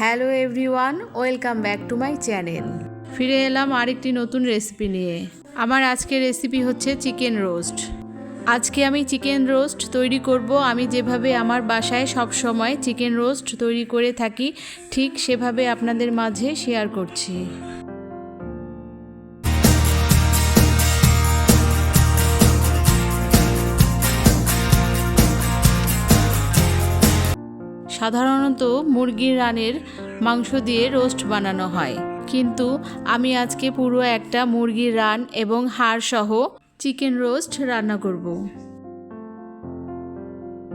Hello everyone, welcome back to my channel. ফিরে এলাম আরেকটি নতুন রেসিপি নিয়ে। আমার আজকের রেসিপি হচ্ছে চিকেন রোস্ট। আজকে আমি চিকেন রোস্ট তৈরি করব। আমি যেভাবে আমার বাসায় সব সময় চিকেন রোস্ট তৈরি করে থাকি, ঠিক সেভাবে আপনাদের মাঝে শেয়ার করছি। সাধারণত মুরগির রানের মাংস দিয়ে রোস্ট বানানো হয়। কিন্তু আমি আজকে পুরো একটা মুরগির রান এবং হাড় সহ চিকেন রোস্ট রান্না করব।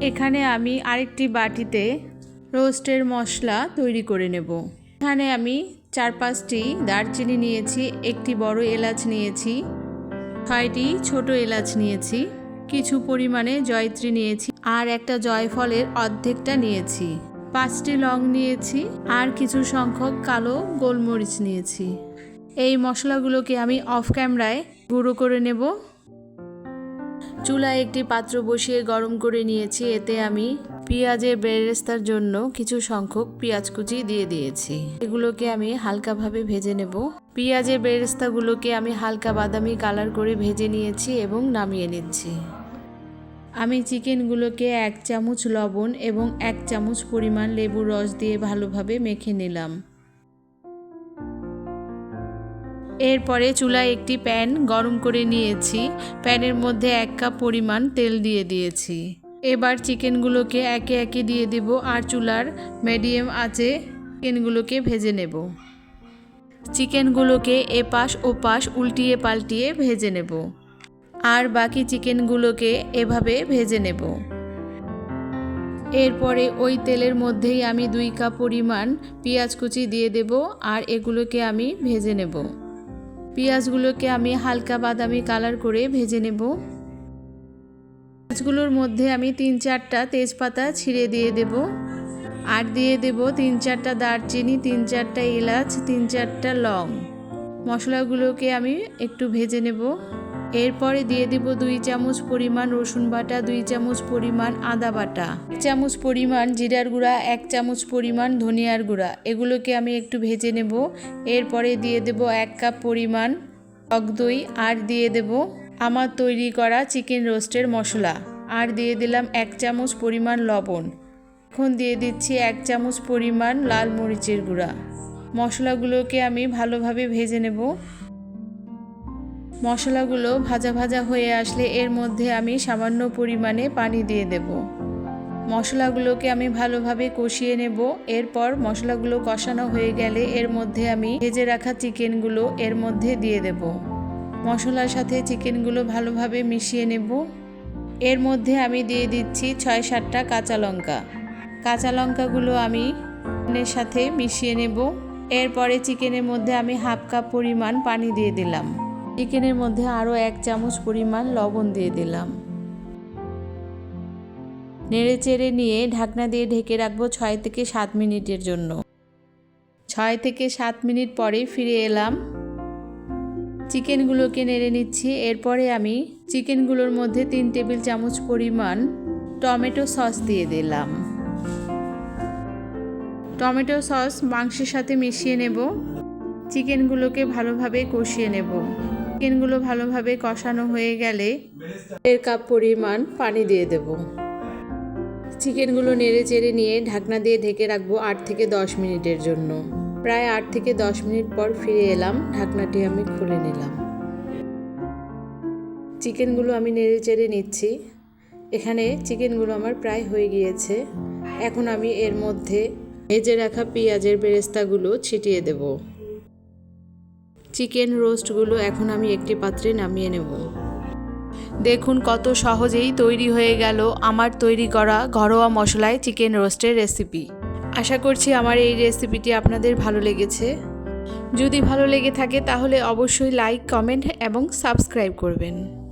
এখানে আমি আরেকটি বাটিতে রোস্টের মশলা তৈরি করে নেব। এখানে আমি চার পাঁচটি দারচিনি নিয়েছি, একটি বড় এলাচ নিয়েছি, ছয়টি ছোট এলাচ নিয়েছি, কিছু পরিমাণে জয়ত্রী নিয়েছি। আর একটা জয়ফলের অর্ধেকটা নিয়েছি। পাঁচটি লং নিয়েছি আর কিছু সংখ্যক কালো গোলমরিচ নিয়েছি। এই মশলাগুলোকে আমি অফ ক্যামেরায় গুঁড়ো করে নেব। চুলায় একটি পাত্র বসিয়ে গরম করে নিয়েছি। এতে আমি পেঁয়াজের বেরেস্তার জন্য কিছু সংখ্যক পেঁয়াজ কুচি দিয়ে দিয়েছি। এগুলোকে আমি হালকাভাবে ভেজে নেব। পেঁয়াজের বেরেস্তাগুলোকে আমি হালকা বাদামি কালার করে ভেজে নিয়েছি এবং নামিয়ে নিচ্ছি। আমি চিকেনগুলোকে এক চামচ লবণ এবং এক চামচ পরিমাণ লেবুর রস দিয়ে ভালোভাবে মেখে নিলাম। এরপরে চুলায় একটি প্যান গরম করে নিয়েছি। প্যানের মধ্যে এক কাপ পরিমাণ তেল দিয়ে দিয়েছি। এবার চিকেনগুলোকে একে একে দিয়ে দেব আর চুলার মিডিয়াম আঁচে চিকেনগুলোকে ভেজে নেব। চিকেনগুলোকে এপাশ ওপাশ উল্টিয়ে পাল্টিয়ে ভেজে নেব। আর বাকি চিকেনগুলোকে এভাবে ভেজে নেব। এরপরে ওই তেলের মধ্যেই আমি দুই কাপ পরিমাণ পেঁয়াজ কুচি দিয়ে দেব আর এগুলোকে আমি ভেজে নেব। পেঁয়াজগুলোকে আমি হালকা বাদামি কালার করে ভেজে নেব। পেঁয়াজগুলোর মধ্যে আমি তিন চারটা তেজপাতা ছিঁড়ে দিয়ে দেব। আর দিয়ে দেব তিন চারটা দারচিনি, তিন চারটা এলাচ, তিন চারটা লং। মশলাগুলোকে আমি একটু ভেজে নেব। এরপরে দিয়ে দিব দুই চামচ পরিমাণ রসুন বাটা, দুই চামচ পরিমাণ আদা বাটা। এক চামচ পরিমাণ জিরার গুঁড়া, এক চামচ পরিমাণ ধনিয়ার গুঁড়া। এগুলোকে আমি একটু ভেজে নেব। এরপরে দিয়ে দেব এক কাপ পরিমাণ টক দই আর দিয়ে দেব আমার তৈরি করা চিকেন রোস্টের মশলা। আর দিয়ে দিলাম এক চামচ পরিমাণ লবণ। এখন দিয়ে দিচ্ছি এক চামচ পরিমাণ লাল মরিচের গুঁড়া। মশলাগুলোকে আমি ভালোভাবে ভেজে নেব। মশলাগুলো ভাজা ভাজা হয়ে আসলে এর মধ্যে আমি সামান্য পরিমাণে পানি দিয়ে দেব। মশলাগুলোকে আমি ভালোভাবে কষিয়ে নেব। এরপর মশলাগুলো কষানো হয়ে গেলে এর মধ্যে আমি ভেজে রাখা চিকেনগুলো এর মধ্যে দিয়ে দেব। মশলার সাথে চিকেনগুলো ভালোভাবে মিশিয়ে নেব। এর মধ্যে আমি দিয়ে দিচ্ছি ছয় সাতটা কাঁচা লঙ্কা। কাঁচা লঙ্কাগুলো আমি চিকেনের সাথে মিশিয়ে নেব। এরপরে চিকেনের মধ্যে আমি হাফ কাপ পরিমাণ পানি দিয়ে দিলাম। চিকেনের মধ্যে আরও এক চামচ পরিমাণ লবণ দিয়ে দিলাম। নেড়ে চেড়ে নিয়ে ঢাকনা দিয়ে ঢেকে রাখব ছয় থেকে সাত মিনিটের জন্য। ছয় থেকে সাত মিনিট পরে ফিরে এলাম। চিকেনগুলোকে নেড়ে নিচ্ছি। এরপরে আমি চিকেনগুলোর মধ্যে তিন টেবিল চামচ পরিমাণ টমেটো সস দিয়ে দিলাম। টমেটো সস মাংসের সাথে মিশিয়ে নেব। চিকেনগুলোকে ভালোভাবে কষিয়ে নেব। চিকেনগুলো ভালোভাবে কষানো হয়ে গেলে এর কাপ পরিমাণ পানি দিয়ে দেব। চিকেনগুলো নেড়ে চেড়ে নিয়ে ঢাকনা দিয়ে ঢেকে রাখব আট থেকে দশ মিনিটের জন্য। প্রায় আট থেকে দশ মিনিট পর ফিরে এলাম, ঢাকনাটি আমি খুলে নিলাম। চিকেনগুলো আমি নেড়ে চেড়ে নিচ্ছি। এখানে চিকেনগুলো আমার প্রায় হয়ে গিয়েছে। এখন আমি এর মধ্যে ভেজে রাখা পেঁয়াজের বেরেস্তাগুলো ছিটিয়ে দেবো। চিকেন রোস্টগুলো এখন আমি একটি পাত্রে নামিয়ে নেব। দেখুন কত সহজেই তৈরি হয়ে গেল আমার তৈরি করা ঘরোয়া মশলায় চিকেন রোস্টের রেসিপি। আশা করছি আমার এই রেসিপিটি আপনাদের ভালো লেগেছে। যদি ভালো লেগে থাকে তাহলে অবশ্যই লাইক, কমেন্ট এবং সাবস্ক্রাইব করবেন।